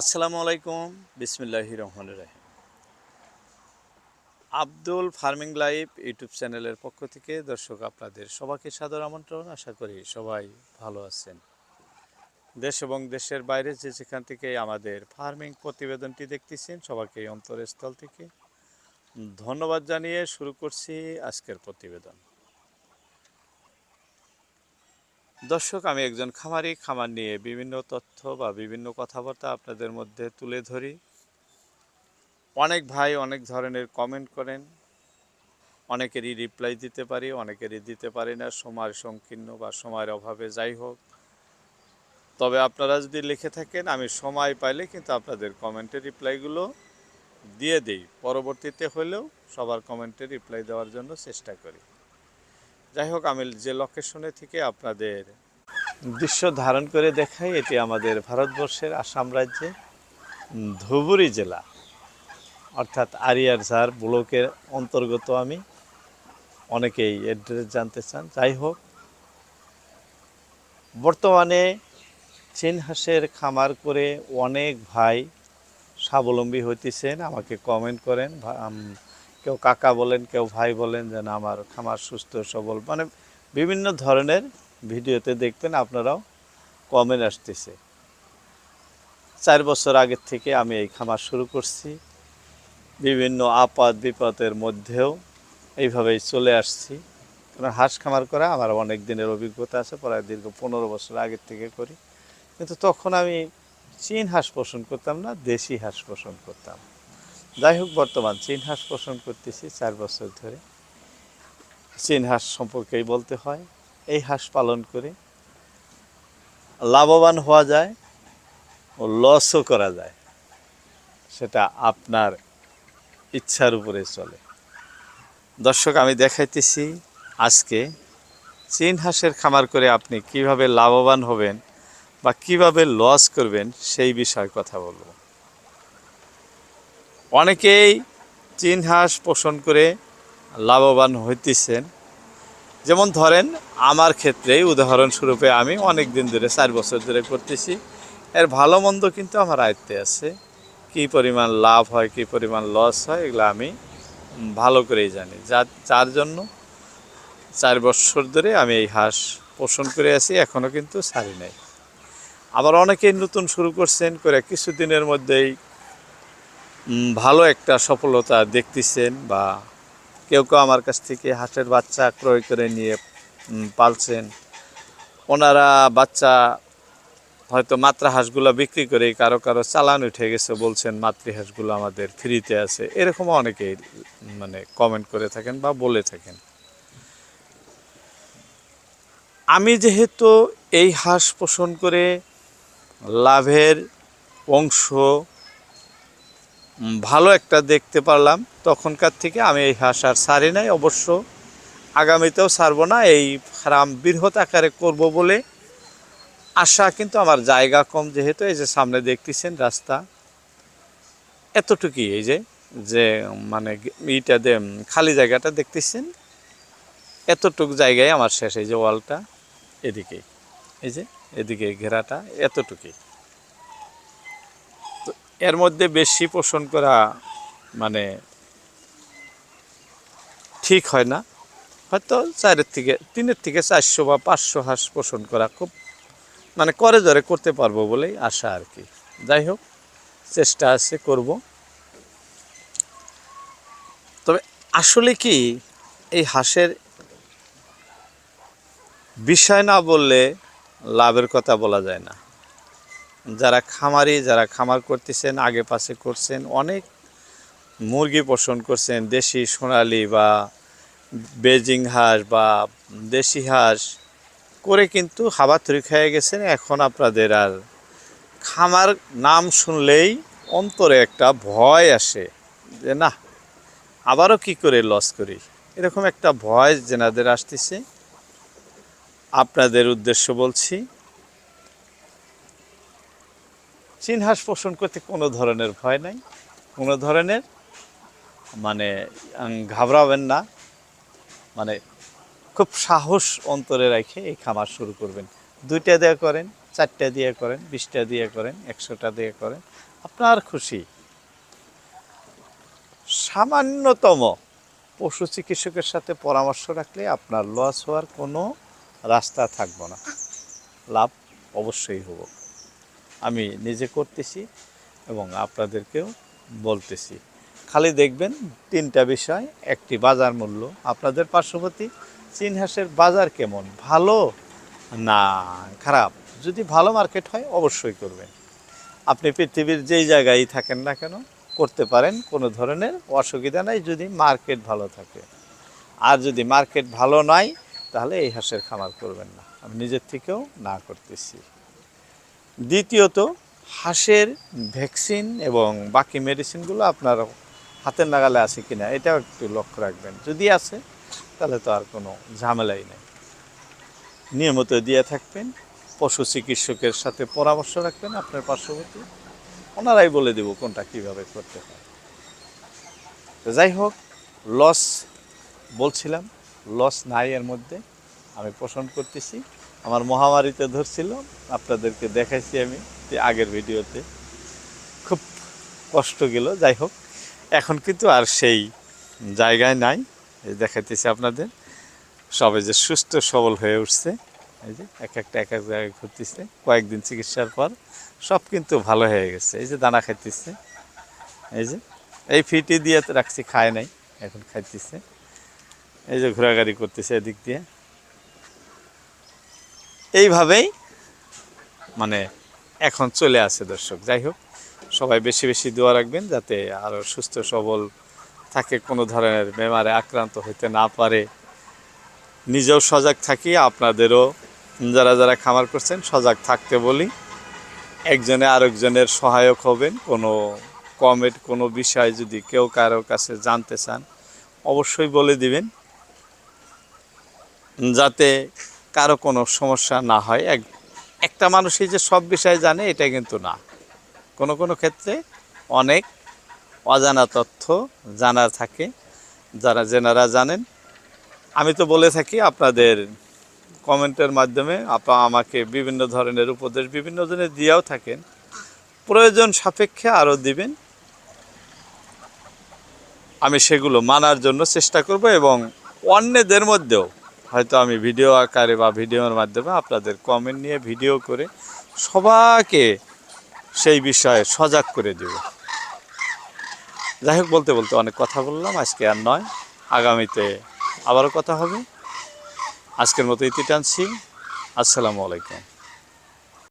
আসসালামু আলাইকুম। বিসমিল্লাহি রহমান রাহিম। আব্দুল ফার্মিং লাইফ ইউটিউব চ্যানেলের পক্ষ থেকে দর্শক আপনাদের সবাইকে সাদর আমন্ত্রণ। আশা করি সবাই ভালো আছেন। দেশ এবং দেশের বাইরে যে যেখান থেকে আমাদের ফার্মিং প্রতিবেদনটি দেখতেছেন, সবাইকে অন্তরস্থল থেকে ধন্যবাদ জানিয়ে শুরু করছি আজকের প্রতিবেদন। দর্শক, আমি একজন খামারি। খামার নিয়ে বিভিন্ন তথ্য বা বিভিন্ন কথাবার্তা আপনাদের মধ্যে তুলে ধরি। অনেক ভাই অনেক ধরনের কমেন্ট করেন। অনেকেরই রিপ্লাই দিতে পারি, অনেকেরই দিতে পারি না। সময় সংকীর্ণ বা সময়ের অভাবে যাই হোক। তবে আপনারা যদি লিখে থাকেন, আমি সময় পাইলে কিন্তু আপনাদের কমেন্টের রিপ্লাইগুলো দিয়ে দিই। পরবর্তীতে হলেও সবার কমেন্টে রিপ্লাই দেওয়ার জন্য চেষ্টা করি। যাই হোক, আমি যে লোকেশনে থেকে আপনাদের দৃশ্য ধারণ করে দেখাই, এটি আমাদের ভারতবর্ষের আসাম রাজ্যে ধুবুরি জেলা। অর্থাৎ আরিয়ারঝার ব্লকের অন্তর্গত আমি। অনেকেই অ্যাড্রেস জানতে চান। যাই হোক, বর্তমানে হাঁসের খামার করে অনেক ভাই স্বাবলম্বী হইতেছেন। আমাকে কমেন্ট করেন কেউ কাকা বলেন, কেউ ভাই বলেন যে না আমার খামার সুস্থ, সবল। মানে বিভিন্ন ধরনের ভিডিওতে দেখবেন আপনারাও কমেন্ট আসতেছে। চার বছর আগের থেকে আমি এই খামার শুরু করছি। বিভিন্ন আপদ বিপদের মধ্যেও এইভাবেই চলে আসছি। কারণ হাঁস খামার করা আমার অনেক দিনের অভিজ্ঞতা আছে, প্রায় দীর্ঘ পনেরো বছর আগের থেকে করি। কিন্তু তখন আমি চীন হাঁস পোষণ করতাম না, দেশি হাঁস পোষণ করতাম। যাই হোক, বর্তমান চীন হাঁস পোষণ করতেছি চার বছর ধরে। চীন হাঁস সম্পর্কেই বলতে হয়, এই হাঁস পালন করে লাভবান হওয়া যায় ও লসও করা যায়, সেটা আপনার ইচ্ছার উপরে চলে। দর্শক, আমি দেখাইতেছি আজকে চীন হাঁসের খামার করে আপনি কীভাবে লাভবান হবেন বা কীভাবে লস করবেন সেই বিষয়ে কথা বলব। অনেকেই চীন হাঁস পোষণ করে লাভবান হইতেছেন। যেমন ধরেন, আমার ক্ষেত্রেই উদাহরণস্বরূপে আমি অনেক দিন ধরে চার বছর ধরে করতেছি। এর ভালো মন্দ কিন্তু আমার আয়ত্তে আছে। কী পরিমাণ লাভ হয়, কী পরিমাণ লস হয়, এগুলো আমি ভালো করেই জানি। যার যার জন্য চার বছর ধরে আমি এই হাঁস পোষণ করে আছি এখনও কিন্তু ছাড়ি নাই। আবার অনেকেই নতুন শুরু করছেন, করে কিছুদিনের মধ্যেই ভালো একটা সফলতা দেখতেছেন বা কেউ কেউ আমার কাছ থেকে হাঁসের বাচ্চা ক্রয় করে নিয়ে পালছেন। ওনারা বাচ্চা হয়তো মাত্রা হাঁসগুলো বিক্রি করে কারও কারও চালান উঠে গেছে বলছেন, মাতৃ হাঁসগুলো আমাদের ফ্রিতে আছে। এরকম অনেকেই মানে কমেন্ট করে থাকেন বা বলে থাকেন। আমি যেহেতু এই হাঁস পোষণ করে লাভের অংশ ভালো একটা দেখতে পারলাম। তখনকার থেকে আমি এই হাঁস আর ছাড়ি নাই, অবশ্য আগামীতেও ছাড়বো না। এই ফার্ম বৃহৎ আকারে করব বলে আশা, কিন্তু আমার জায়গা কম যেহেতু এই যে সামনে দেখতেছেন রাস্তা। এতটুকুই এই যে যে মানে ইটা খালি জায়গাটা দেখতেছেন। এতটুকু জায়গায় আমার শেষ এই যে ওয়ালটা এদিকেই এই যে, এদিকে ঘেরাটা, এতটুকুই। এর মধ্যে বেশি পোষণ করা মানে ঠিক হয় না। হয়তো চারের থেকে, তিনের থেকে চারশো বা পাঁচশো হাঁস পোষণ করা খুব মানে করে ধরে করতে পারব বলেই আশা আর কি। যাই হোক, চেষ্টা আছে করব। তবে আসলে কি এই হাঁসের বিষয় না বললে লাভের কথা বলা যায় না। যারা খামারি, যারা খামার করতেছেন, আগে পাশে করছেন, অনেক মুরগি পোষণ করছেন, দেশি সোনালি বা বেজিং হাঁস বা দেশি হাঁস, করে কিন্তু হাবাথুরি খেয়ে গেছেন। এখন আপনাদের আর খামার নাম শুনলেই অন্তরে একটা ভয় আসে যে না আবারও কি করে লস করি? এরকম একটা ভয় যেনাদের আসতেছে। আপনাদের উদ্দেশ্য বলছি চীন হাঁস পোষণ করতে কোনো ধরনের ভয় নাই। কোনো ধরনের মানে ঘাবড়াবেন না। মানে খুব সাহস অন্তরে রেখে এই খামার শুরু করবেন। দুইটা দিয়ে করেন, চারটা দিয়ে করেন, বিশটা দিয়ে করেন, একশোটা দিয়ে করেন। আপনার খুশি। সামান্যতম পশু চিকিৎসকের সাথে পরামর্শ রাখলে আপনার লস হওয়ার কোনো রাস্তা থাকব না। লাভ অবশ্যই হব। আমি নিজে করতেছি এবং আপনাদেরকেও বলতেছি। খালি দেখবেন তিনটা বিষয়, একটি বাজার মূল্য, আপনাদের পার্শ্ববর্তী চীন হাঁসের বাজার কেমন, ভালো না খারাপ? যদি ভালো মার্কেট হয়, অবশ্যই করবেন। আপনি পৃথিবীর যেই জায়গায় থাকেন না কেন, করতে পারেন, কোনো ধরনের অসুবিধা নাই যদি মার্কেট ভালো থাকে। আর যদি মার্কেট ভালো নয় তাহলে এই হাঁসের খামার করবেন না। আমি নিজের থেকেও না করতেছি। দ্বিতীয়ত, হাঁসের ভ্যাকসিন এবং বাকি মেডিসিনগুলো আপনার হাতের নাগালে আছে কি না এটাও একটু লক্ষ্য রাখবেন। যদি আছে, তাহলে তো আর কোনো ঝামেলাই নেই। নিয়মিত দিয়ে থাকবেন, পশু চিকিৎসকের সাথে পরামর্শ রাখবেন আপনার পার্শ্ববর্তী। ওনারাই বলে দেব কোনটা কীভাবে করতে হয়। যাই হোক লস বলছিলাম লস নাই এর মধ্যে, আমি পোষণ করতেছি। আমার মহামারীতে ধরছিল। আপনাদেরকে দেখাইছি আমি আগের ভিডিওতে। খুব কষ্ট গেল, যাই হোক। এখন কিন্তু আর সেই জায়গায় নাই। এই দেখাইতেছি আপনাদের। সবাই যে সুস্থ, সবল হয়ে উঠছে। এই যে এক একটা, এক এক জায়গায় ঘুরতেছে। কয়েকদিন চিকিৎসার পর সব কিন্তু ভালো হয়ে গেছে। এই যে দানা খাইতেছে। এই যে, এই ফিটি দিয়ে রাখছি, খায় নাই। এখন খাইতেছে। এই যে ঘোরাঘুরি করতেছে এদিক দিয়ে। এইভাবেই মানে এখন চলে আসে দর্শক, যাই হোক। সবাই বেশি বেশি দোয়া রাখবেন যাতে আরও সুস্থ সবল থাকে, কোনো ধরনের বেমারে আক্রান্ত হতে না পারে। নিজেও সজাগ থাকি, আপনাদেরও যারা যারা খামার করছেন সজাগ থাকতে বলি। একজনে আরেকজনের সহায়ক হবেন, কোনো কমেন্ট কোনো বিষয় যদি কেউ কারও কাছে জানতে চান, অবশ্যই বলে দিবেন। যাতে কারও কোনো সমস্যা না হয়। এক, একটা মানুষই যে সব বিষয়ে জানে, এটা কিন্তু না। কোনো কোনো ক্ষেত্রে অনেক অজানা তথ্য জানার থাকে, যারা জেনারা জানেন। আমি তো বলে থাকি, আপনাদের কমেন্টের মাধ্যমে আপা আমাকে বিভিন্ন ধরনের উপদেশ বিভিন্ন জনের দিয়েও থাকেন। প্রয়োজন সাপেক্ষে আরও দিবেন। আমি সেগুলো মানার জন্য চেষ্টা করব এবং অন্যদের মধ্যেও হয়তো আমি ভিডিও আকারে বা ভিডিওর মাধ্যমে আপনাদের কমেন্ট নিয়ে ভিডিও করে সবাকে সেই বিষয়ে সজাগ করে দেব। যাই হোক বলতে বলতে অনেক কথা বললাম, আজকে আর নয়। আগামীতে আবারও কথা হবে। আজকের মতো ইতি টানছি আসসালামু আলাইকুম।